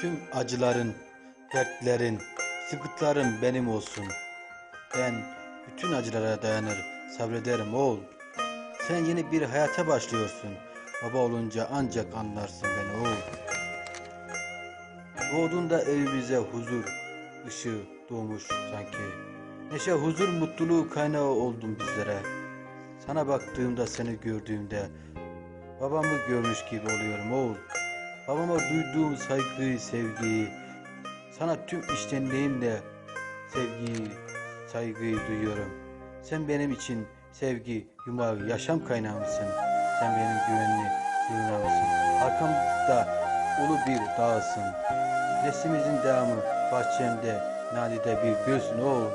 Tüm acıların, dertlerin, sıkıntıların benim olsun. Ben bütün acılara dayanır, sabrederim oğul. Sen yeni bir hayata başlıyorsun. Baba olunca ancak anlarsın beni oğul. Doğduğunda evimize huzur, ışığı doğmuş sanki. Neşe, huzur, mutluluğu kaynağı oldun bizlere. Sana baktığımda, seni gördüğümde babamı görmüş gibi oluyorum oğul. Babama duyduğum saygıyı, sevgiyi, sana tüm içtenliğimle sevgiyi, saygıyı duyuyorum. Sen benim için sevgi, yumağı, yaşam kaynağımsın. Sen benim güvenli sığınağımsın. Arkamda ulu bir dağsın. Neslimizin devamı bahçemde, nadide bir gülsün oğul.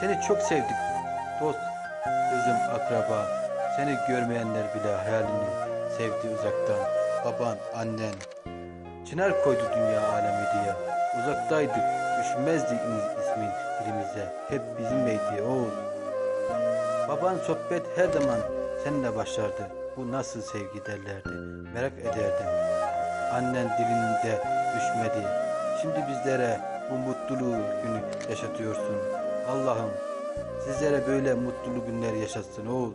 Seni çok sevdik dost, kızım, akraba. Seni görmeyenler bile hayalini sevdi uzaktan. Baban, annen. Çınar koydu dünya alemi diye. Uzaktaydık, düşmezdi ismin dilimize. Hep bizimleydi oğul. Baban sohbet her zaman seninle başlardı. Bu nasıl sevgi derlerdi. Merak ederdim. Annen dilinde düşmedi. Şimdi bizlere bu mutluluğu günü yaşatıyorsun. Allah'ım sizlere böyle mutlulu günler yaşatsın oğul.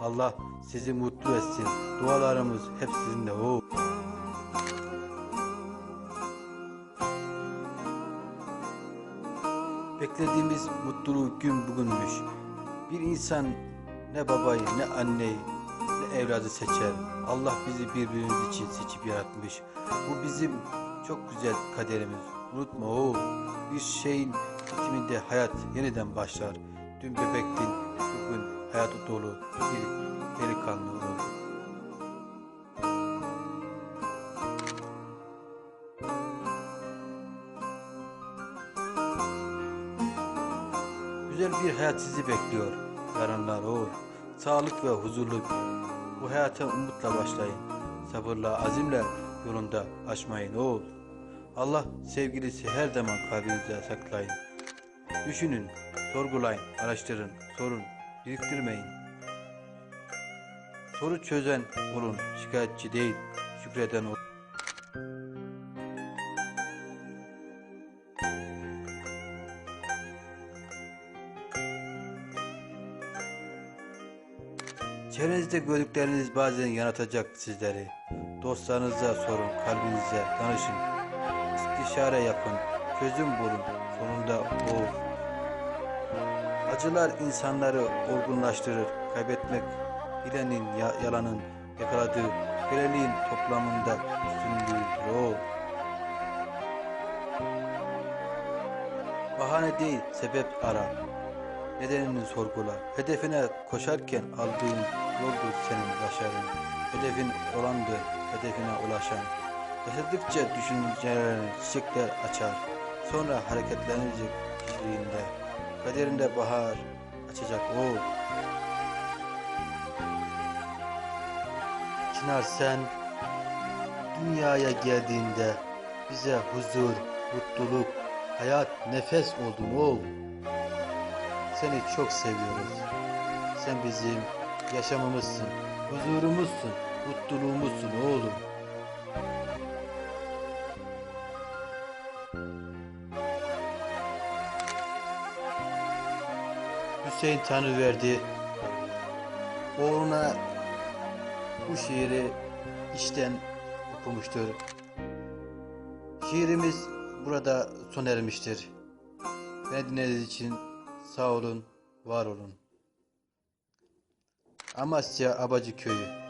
Allah sizi mutlu etsin. Dualarımız hep sizinle oğul. Beklediğimiz mutluluk gün bugünmüş. Bir insan ne babayı ne anneyi ne evladı seçer. Allah bizi birbirimiz için seçip yaratmış. Bu bizim çok güzel kaderimiz. Unutma oğul. Bir şeyin bitiminde hayat yeniden başlar. Dün bebektin, bugün hayatı dolu bir delikanlı olur. Güzel bir hayat sizi bekliyor. Yarınlar oğul. Sağlık ve huzurlu bu hayata umutla başlayın. Sabırla, azimle yolunda aşmayın oğul. Allah sevgilisi her zaman kalbinize saklayın. Düşünün, sorgulayın, araştırın, sorun, biriktirmeyin. Soru çözen olun, şikayetçi değil, şükreden olun. Çevrenizde gördükleriniz bazen yanatacak sizleri. Dostlarınıza sorun, kalbinize danışın. İstişare yapın, çözüm bulun. Sonunda o. Acılar insanları olgunlaştırır. Kaybetmek bilenin, ya- yalanın yakaladığı göreliğin toplamında üstünlüğüdür o. Bahane değil, sebep ara. Nedenini sorgula. Hedefine koşarken aldığın yoldur senin başarın. Hedefin olandı, hedefine ulaşan. Yaşadıkça düşüncelerin çiçekler açar. Sonra hareketlenecek kişiliğinde. Kaderinde bahar açacak o. Çınar sen dünyaya geldiğinde bize huzur, mutluluk, hayat, nefes oldun oğul. Seni çok seviyoruz. Sen bizim yaşamımızsın, huzurumuzsun, mutluluğumuzsun oğlum. Hüseyin Tanrıverdi oğluna bu şiiri içten okumuştur. Şiirimiz burada sona ermiştir. Beni dinlediğiniz için sağ olun, var olun. Amasya Abacı Köyü